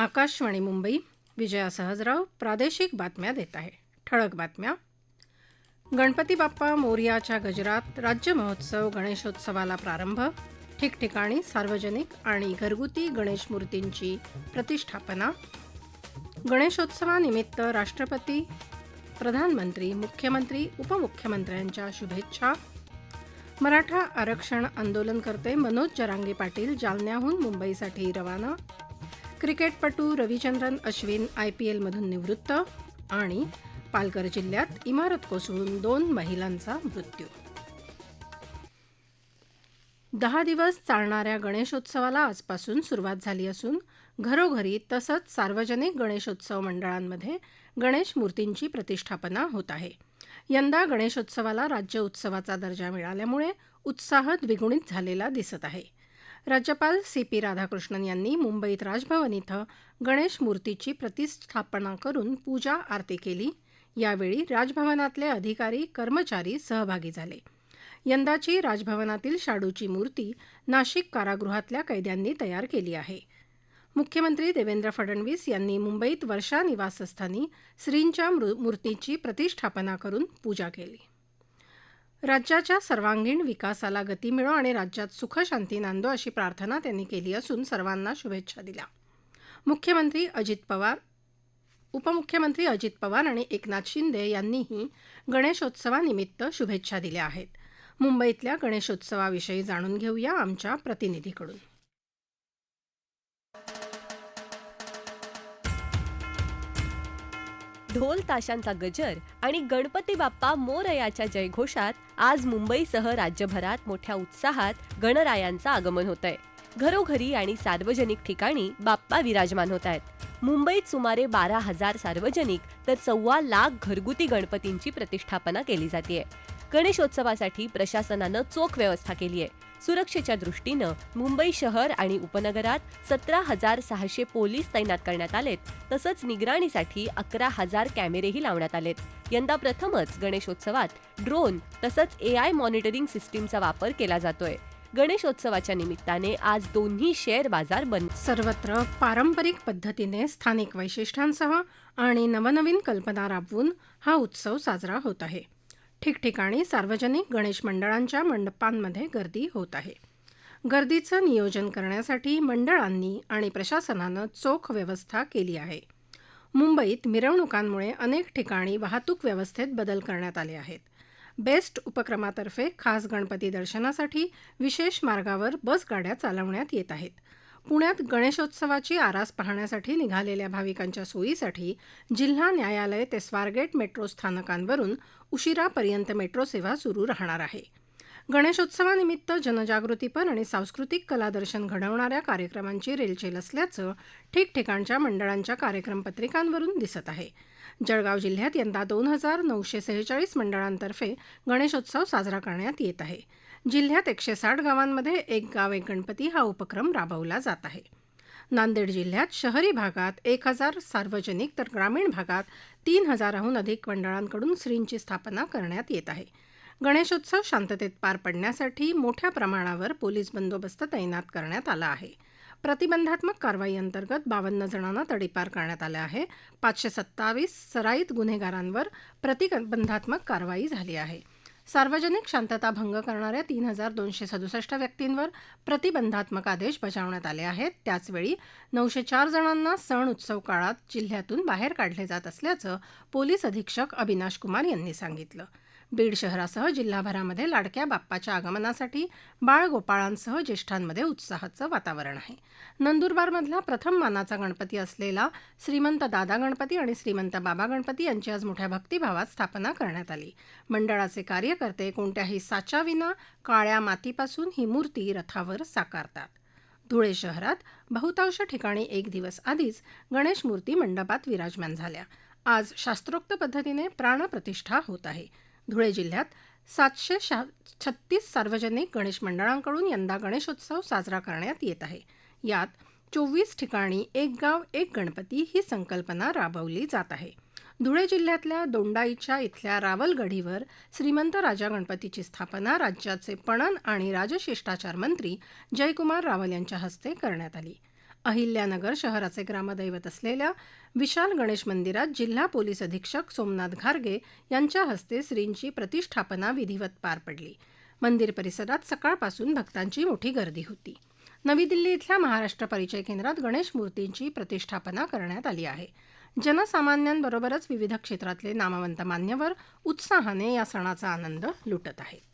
आकाशवाणी मुंबई विजया सहजराव प्रादेशिक बातम्या देत आहे. ठळक बातम्या. गणपती बाप्पा मोर्याच्या गजरात राज्य महोत्सव गणेशोत्सवाला प्रारंभ. ठिकठिकाणी सार्वजनिक आणि घरगुती गणेश मूर्तींची प्रतिष्ठापना. गणेशोत्सवानिमित्त राष्ट्रपती प्रधानमंत्री मुख्यमंत्री उपमुख्यमंत्र्यांच्या शुभेच्छा. मराठा आरक्षण आंदोलनकर्ते मनोज जरांगे पाटील जालन्याहून मुंबईसाठी रवाना. क्रिकेटपटू रविचंद्रन अश्विन आयपीएलमधून निवृत्त आणि पालघर जिल्ह्यात इमारत कोसळून दोन महिलांचा मृत्यू. दहा दिवस चालणाऱ्या गणेशोत्सवाला आजपासून सुरुवात झाली असून घरोघरी तसंच सार्वजनिक गणेशोत्सव मंडळांमध्ये गणेश मूर्तींची प्रतिष्ठापना होत आहे. यंदा गणेशोत्सवाला राज्य उत्सवाचा दर्जा मिळाल्यामुळे उत्साह द्विगुणित झालेला दिसत आहे. राज्यपाल सी पी राधाकृष्णन यांनी मुंबईत राजभवन इथं गणेश मूर्तीची प्रतिष्ठापना करून पूजा आरती केली. यावेळी राजभवनातले अधिकारी कर्मचारी सहभागी झाले. यंदाची राजभवनातील शाडूची मूर्ती नाशिक कारागृहातल्या कैद्यांनी तयार केली आहे. मुख्यमंत्री देवेंद्र फडणवीस यांनी मुंबईत वर्षा निवासस्थानी श्रींच्या मूर्तीची प्रतिष्ठापना करून पूजा केली. राज्याच्या सर्वांगीण विकासाला गती मिळो आणि राज्यात सुखशांती नांदो अशी प्रार्थना त्यांनी केली असून सर्वांना शुभेच्छा दिल्या. मुख्यमंत्री अजित पवार उपमुख्यमंत्री अजित पवार आणि एकनाथ शिंदे यांनीही गणेशोत्सवानिमित्त शुभेच्छा दिल्या आहेत. मुंबईतल्या गणेशोत्सवाविषयी जाणून घेऊया आमच्या प्रतिनिधीकडून. ढोल ताशांचा गजर आणि गणपती बाप्पा मोरयाच्या जयघोषात आज मुंबईसह राज्यभरात मोठ्या उत्साहात गणरायांचं आगमन होत आहे घरोघरी आणि सार्वजनिक ठिकाणी बाप्पा विराजमान होत आहेत मुंबईत सुमारे बारा हजार सार्वजनिक तर सव्वा लाख घरगुती गणपतींची प्रतिष्ठापना केली जाते गणेशोत्सवासाठी प्रशासनानं चोख व्यवस्था केली आहे सुरक्षेच्या दृष्टीनं मुंबई शहर आणि उपनगरात सतरा हजार सहाशे पोलीस तैनात करण्यात आलेत. तसंच निगराणीसाठी अकरा हजार कॅमेरेही लावण्यात आलेत. यंदा प्रथमच गणेशोत्सवात ड्रोन तसंच ए आय मॉनिटरिंग सिस्टीमचा वापर केला जातोय. गणेशोत्सवाच्या निमित्ताने आज दोन्ही शेअर बाजार बंद. सर्वत्र पारंपरिक पद्धतीने स्थानिक वैशिष्ट्यांसह आणि नवनवीन कल्पना राबवून हा उत्सव साजरा होत आहे. ठिकठिकाणी सार्वजनिक गणेश मंडळांच्या मंडपांमध्ये गर्दी होत आहे. गर्दीचं नियोजन करण्यासाठी मंडळांनी आणि प्रशासनानं चोख व्यवस्था केली आहे. मुंबईत मिरवणुकांमुळे अनेक ठिकाणी वाहतूक व्यवस्थेत बदल करण्यात आले आहेत. बेस्ट उपक्रमातर्फे खास गणपती दर्शनासाठी विशेष मार्गावर बसगाड्या चालवण्यात येत आहेत. पुण्यात गणेशोत्सवाची आरास पाहण्यासाठी निघालेल्या भाविकांच्या सोयीसाठी जिल्हा न्यायालय ते स्वारगेट मेट्रो स्थानकांवरून उशिरापर्यंत मेट्रो सेवा सुरू राहणार आहे. गणेशोत्सवानिमित्त जनजागृतीपर आणि सांस्कृतिक कलादर्शन घडवणाऱ्या कार्यक्रमांची रेलचेल असल्याचं ठिकठिकाणच्या मंडळांच्या कार्यक्रम पत्रिकांवरून दिसत आहे. जळगाव जिल्ह्यात यंदा दोन हजार नऊशे सेहेचाळीस मंडळांतर्फे गणेशोत्सव साजरा करण्यात येत आहे. जिल्ह्यात एकशे साठ गावांमध्ये एक गाव एक गणपती हा उपक्रम राबवला जात आहे. नांदेड जिल्ह्यात शहरी भागात एक हजार सार्वजनिक तर ग्रामीण भागात तीन हजाराहून अधिक मंडळांकडून श्रींची स्थापना करण्यात येत आहे. गणेशोत्सव शांततेत पार पडण्यासाठी मोठ्या प्रमाणावर पोलीस बंदोबस्त तैनात करण्यात आला आहे. प्रतिबंधात्मक कारवाई अंतर्गत बावन्न जणांना तडीपार करण्यात आलं आहे. पाचशे सत्तावीस सराईत गुन्हेगारांवर प्रतिबंधात्मक कारवाई झाली आहे. सार्वजनिक शांतता भंग करणाऱ्या तीन हजार दोनशे सदुसष्ट व्यक्तींवर प्रतिबंधात्मक आदेश बजावण्यात आले आहेत. त्याचवेळी नऊशे चार जणांना सण उत्सव काळात जिल्ह्यातून बाहेर काढले जात असल्याचं पोलीस अधीक्षक अविनाश कुमार यांनी सांगितलं. बीड शहरासह जिल्हाभरामध्ये लाडक्या बाप्पाच्या आगमनासाठी बाळगोपाळांसह ज्येष्ठांमध्ये उत्साहाचं वातावरण आहे. नंदुरबारमधला प्रथम मानाचा गणपती असलेला श्रीमंत दादा गणपती आणि श्रीमंत बाबा गणपती यांची आज मोठ्या भक्तिभावात स्थापना करण्यात आली. मंडळाचे कार्यकर्ते कोणत्याही साच्याविना काळ्या मातीपासून ही मूर्ती रथावर साकारतात. धुळे शहरात बहुतांश ठिकाणी एक दिवस आधीच गणेश मूर्ती मंडपात विराजमान झाल्या. आज शास्त्रोक्त पद्धतीने प्राणप्रतिष्ठा होत आहे. धुळे जिल्ह्यात सातशे शा छत्तीस सार्वजनिक गणेश मंडळांकडून यंदा गणेशोत्सव साजरा करण्यात येत आहे. यात चोवीस ठिकाणी एक गाव एक गणपती ही संकल्पना राबवली जात आहे. धुळे जिल्ह्यातल्या दोंडाईच्या इथल्या रावलगढीवर श्रीमंत राजा गणपतीची स्थापना राज्याचे पणन आणि राजशिष्टाचार मंत्री जयकुमार रावल यांच्या हस्ते करण्यात आली. अहिल्यानगर शहराचे ग्रामदैवत असलेल्या विशाल गणेश मंदिरात जिल्हा पोलीस अधीक्षक सोमनाथ घारगे यांच्या हस्ते श्रींची प्रतिष्ठापना विधिवत पार पडली. मंदिर परिसरात सकाळपासून भक्तांची मोठी गर्दी होती. नवी दिल्ली इथल्या महाराष्ट्र परिचय केंद्रात गणेश मूर्तींची प्रतिष्ठापना करण्यात आली आहे. जनसामान्यांबरोबरच विविध क्षेत्रातले नामवंत मान्यवर उत्साहाने या सणाचा आनंद लुटत आहेत.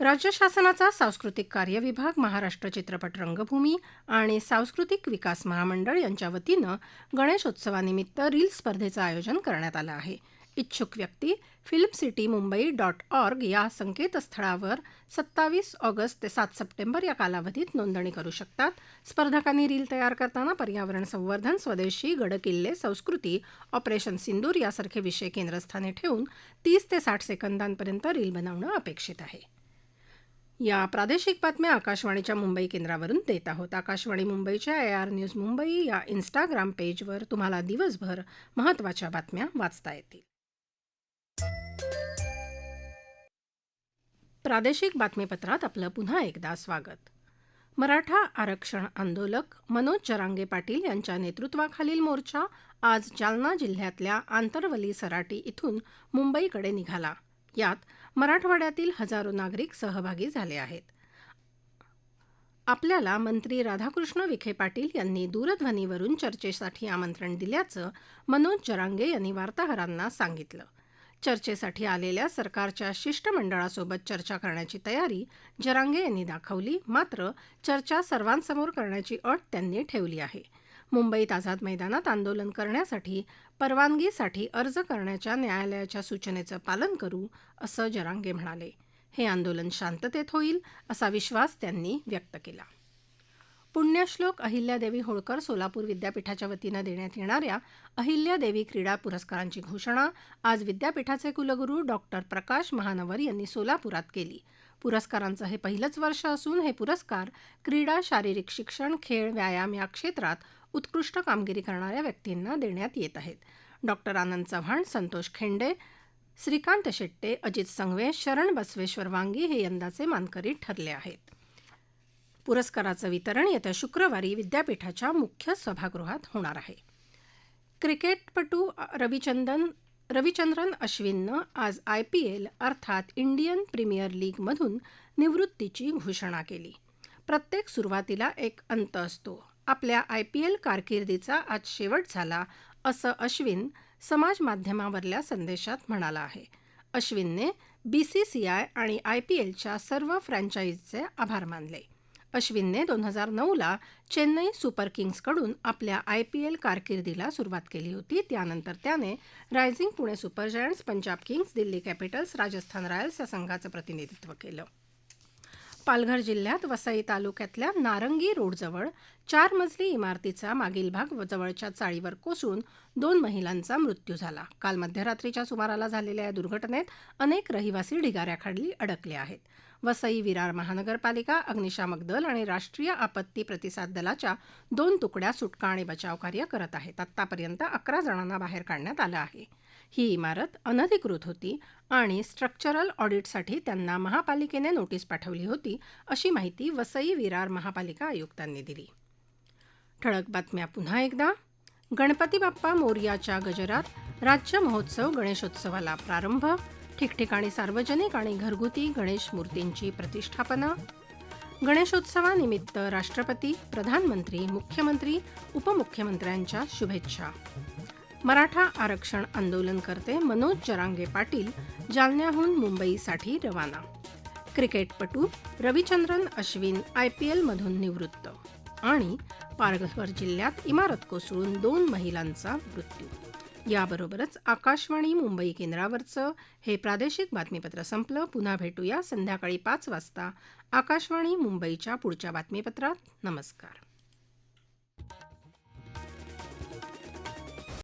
राज्य शासनाचा सांस्कृतिक कार्य विभाग महाराष्ट्र चित्रपट रंगभूमी आणि सांस्कृतिक विकास महामंडळ यांच्या वतीनं गणेशोत्सवानिमित्त रील स्पर्धेचं आयोजन करण्यात आलं आहे. इच्छुक व्यक्ती film city Mumbai dot org या संकेतस्थळावर सत्तावीस ऑगस्ट ते सात सप्टेंबर या कालावधीत नोंदणी करू शकतात. स्पर्धकांनी रील तयार करताना पर्यावरण संवर्धन स्वदेशी गडकिल्ले संस्कृती ऑपरेशन सिंदूर यासारखे विषय केंद्रस्थानी ठेवून तीस ते साठ सेकंदांपर्यंत रील बनवणं अपेक्षित आहे. या प्रादेशिक बातम्या आकाशवाणीच्या मुंबई केंद्रावरून देत आहोत. आकाशवाणी मुंबईच्या ए आर न्यूज मुंबई या इन्स्टाग्राम पेजवर तुम्हाला दिवसभर महत्त्वाच्या बातम्या वाचता येतील. प्रादेशिक बातमीपत्रात आपलं पुन्हा एकदा स्वागत. मराठा आरक्षण आंदोलक मनोज जरांगे पाटील यांच्या नेतृत्वाखालील मोर्चा आज जालना जिल्ह्यातल्या आंतरवली सराटी इथून मुंबईकडे निघाला. यात मराठवाड्यातील हजारो नागरिक सहभागी झाले आहेत. आपल्याला मंत्री राधाकृष्ण विखे पाटील यांनी दूरध्वनीवरून चर्चेसाठी आमंत्रण दिल्याचं मनोज जरांगे यांनी वार्ताहरांना सांगितलं. चर्चेसाठी आलेल्या सरकारच्या शिष्टमंडळासोबत चर्चा करण्याची तयारी जरांगे यांनी दाखवली मात्र चर्चा सर्वांसमोर करण्याची अट त्यांनी ठेवली आहे. मुंबईत आझाद मैदानात आंदोलन करण्यासाठी परवानगीसाठी अर्ज करण्याच्या न्यायालयाच्या सूचनेचं पालन करू असं जरांगे म्हणाले. हे आंदोलन शांततेत होईल असा विश्वास त्यांनी व्यक्त केला. पुण्यश्लोक अहिल्यादेवी होळकर सोलापूर विद्यापीठाच्या वतीनं देण्यात येणाऱ्या अहिल्यादेवी क्रीडा पुरस्कारांची घोषणा आज विद्यापीठाचे कुलगुरू डॉक्टर प्रकाश महानवर यांनी सोलापुरात केली. पुरस्कारांचं हे पहिलंच वर्ष असून हे पुरस्कार क्रीडा शारीरिक शिक्षण खेळ व्यायाम या क्षेत्रात उत्कृष्ट कामगिरी करणाऱ्या व्यक्तींना देण्यात येत आहेत. डॉक्टर आनंद चव्हाण संतोष खेंडे श्रीकांत शेट्टे अजित संघवे शरण बसवेश्वर वांगी हे यंदाचे मानकरी ठरले आहेत. पुरस्काराचं वितरण येत्या शुक्रवारी विद्यापीठाच्या मुख्य सभागृहात होणार आहे. क्रिकेटपटू रविचंदन रविचंद्रन अश्विननं आज आय पी एल अर्थात इंडियन प्रीमियर लीगमधून निवृत्तीची घोषणा केली. प्रत्येक सुरुवातीला एक अंत असतो. आपल्या आय पी एल कारकिर्दीचा आज शेवट झाला असं अश्विन समाज माध्यमावरल्या संदेशात म्हणाला आहे. अश्विनने बी सी सी आय आणि आय पी एलच्या सर्व फ्रँचाईजचे आभार मानले. अश्विनने दोन हजार नऊला चेन्नई सुपर किंग्सकडून आपल्या आय पी एल कारकिर्दीला सुरुवात केली होती. त्यानंतर त्याने rising Pune super giants Punjab kings Delhi capitals Rajasthan royals या संघाचं प्रतिनिधित्व केलं. पालघर जिल्ह्यात वसई तालुक्यातल्या नारंगी रोडजवळ चार मजली इमारतीचा मागील भाग जवळच्या चाळीवर कोसळून दोन महिलांचा मृत्यू झाला. काल मध्यरात्रीच्या सुमाराला झालेल्या या दुर्घटनेत अनेक रहिवासी ढिगाऱ्याखाली अडकले आहेत. वसई विरार महानगरपालिका अग्निशामक दल आणि राष्ट्रीय आपत्ती प्रतिसाद दलाच्या दोन तुकड्या सुटका आणि बचाव कार्य करत आहेत. आत्तापर्यंत अकरा जणांना बाहेर काढण्यात आलं आहे. ही इमारत अनधिकृत होती आणि स्ट्रक्चरल ऑडिटसाठी त्यांना महापालिकेने नोटीस पाठवली होती अशी माहिती वसई विरार महापालिका आयुक्तांनी दिली. ठळक बातम्या पुन्हा एकदा. गणपती बाप्पा मोर्याच्या गजरात राज्य महोत्सव गणेशोत्सवाला प्रारंभ. ठिकठिकाणी सार्वजनिक आणि घरगुती गणेश मूर्तींची प्रतिष्ठापना. गणेशोत्सवानिमित्त राष्ट्रपती प्रधानमंत्री मुख्यमंत्री उपमुख्यमंत्र्यांच्या शुभेच्छा. मराठा आरक्षण आंदोलनकर्ते मनोज जरांगे पाटील जालन्याहून मुंबईसाठी रवाना. क्रिकेटपटू रविचंद्रन अश्विन आय पी एलमधून निवृत्त आणि पालघर जिल्ह्यात इमारत कोसळून दोन महिलांचा मृत्यू. याबरोबरच आकाशवाणी मुंबई केंद्रावरचं हे प्रादेशिक बातमीपत्र संपलं. पुन्हा भेटूया संध्याकाळी पाच वाजता आकाशवाणी मुंबईच्या पुढच्या बातमीपत्रात. नमस्कार.